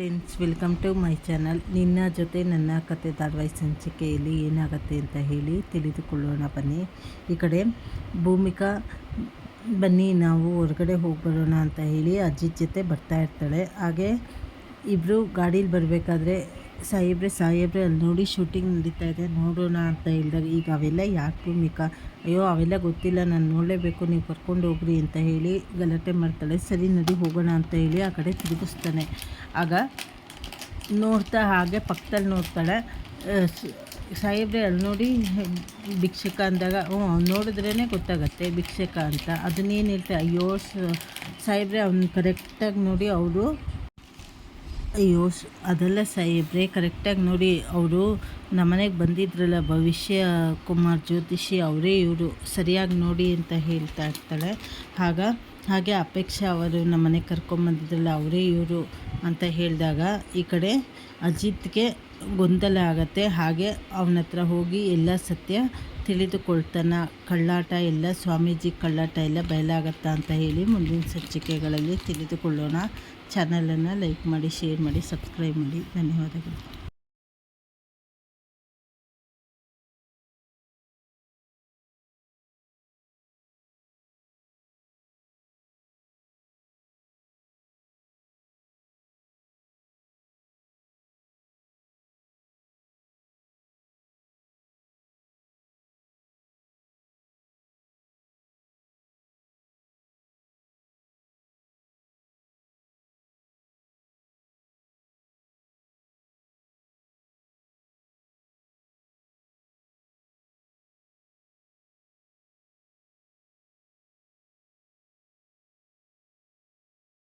Friends welcome to my channel ನಿನ್ನ ಜೊತೆ ನನ್ನ ಕತೆ ಧಾರಾವಾಹಿ ಸಂಚಿಕೆಯಲ್ಲಿ ಏನಾಗುತ್ತೆ ಅಂತ ಹೇಳಿ ತಿಳಿದುಕೊಳ್ಳೋಣ ಬನ್ನಿ. ಈ ಕಡೆ ಭೂಮಿಕಾ, ಬನ್ನಿ, ನಾವು ಹೊರಗಡೆ ಹೋಗಿ ಬರೋಣ ಅಂತ ಹೇಳಿ ಅಜ್ಜಿ ಜೊತೆ ಬರ್ತಾ ಇರ್ತಾಳೆ. ಹಾಗೆ ಇಬ್ಬರು ಗಾಡೀಲಿ ಬರಬೇಕಾದ್ರೆ ಸಾಹೇಬ್ರೆ ಸಾಹೇಬ್ರೆ, ಅಲ್ಲಿ ನೋಡಿ ಶೂಟಿಂಗ್ ನಡೀತಾ ಇದೆ. ನೋಡೋಣ ಅಂತ ಹೇಳಿದಾಗ, ಈಗ ಅವೆಲ್ಲ ಯಾಕೆ ಭೂಮಿಕಾ? ಅಯ್ಯೋ, ಅವೆಲ್ಲ ಗೊತ್ತಿಲ್ಲ. ನಾನು ನೋಡಲೇಬೇಕು. ನೀವು ಕರ್ಕೊಂಡು ಹೋಗ್ರಿ ಅಂತ ಹೇಳಿ ಗಲಾಟೆ ಮಾಡ್ತಾಳೆ. ಸರಿ, ನಡಿ ಹೋಗೋಣ ಅಂತ ಹೇಳಿ ಆ ಕಡೆ ತಿರುಗಿಸ್ತಾನೆ. ಆಗ ನೋಡ್ತಾ ಹಾಗೆ ಪಕ್ಕದಲ್ಲಿ ನೋಡ್ತಾಳೆ. ಸಾಹೇಬ್ರೆ, ಅಲ್ಲಿ ನೋಡಿ ಭಿಕ್ಷಕ ಅಂದಾಗ ಹ್ಞೂ ಅವ್ನು ನೋಡಿದ್ರೇ ಗೊತ್ತಾಗತ್ತೆ, ಭಿಕ್ಷಕ ಅಂತ. ಅದನ್ನೇನು ಹೇಳ್ತಾರೆ ಅಯ್ಯೋ ಸಾಹೇಬ್ರೆ, ಅವ್ನು ಕರೆಕ್ಟಾಗಿ ನೋಡಿ ಅವರು ಅಯ್ಯೋ ಅದೆಲ್ಲ ಸಾಹೇಬ್ರೆ ಕರೆಕ್ಟಾಗಿ ನೋಡಿ ಅವರು ನಮ್ಮನೆಗೆ ಬಂದಿದ್ರಲ್ಲ, ಭವಿಷ್ಯ ಕುಮಾರ್ ಜ್ಯೋತಿಷಿ ಅವರೇ ಇವರು, ಸರಿಯಾಗಿ ನೋಡಿ ಅಂತ ಹೇಳ್ತಾ ಇರ್ತಾಳೆ. ಆಗ ಹಾಗೆ ಅಪೇಕ್ಷೆ ಅವರು ನಮ್ಮ ಮನೆಗೆ ಕರ್ಕೊಂಬಂದಿದ್ರಲ್ಲ ಅವರೇ ಇವರು ಅಂತ ಹೇಳಿದಾಗ ಈ ಕಡೆ ಅಜಿತ್ಗೆ ಗೊಂದಲ ಆಗತ್ತೆ. ಹಾಗೆ ಅವನ ಹತ್ರ ಹೋಗಿ ಎಲ್ಲ ಸತ್ಯ ತಿಳಿದುಕೊಳ್ತಾನೆ. ಕಳ್ಳಾಟ ಎಲ್ಲ ಸ್ವಾಮೀಜಿ ಕಳ್ಳಾಟ ಎಲ್ಲ ಬಯಲಾಗತ್ತಾ ಅಂತ ಹೇಳಿ ಮುಂದಿನ ಸಂಚಿಕೆಗಳಲ್ಲಿ ತಿಳಿದುಕೊಳ್ಳೋಣ. ಚಾನಲನ್ನು ಲೈಕ್ ಮಾಡಿ, ಶೇರ್ ಮಾಡಿ, ಸಬ್ಸ್ಕ್ರೈಬ್ ಮಾಡಿ. ಧನ್ಯವಾದಗಳು.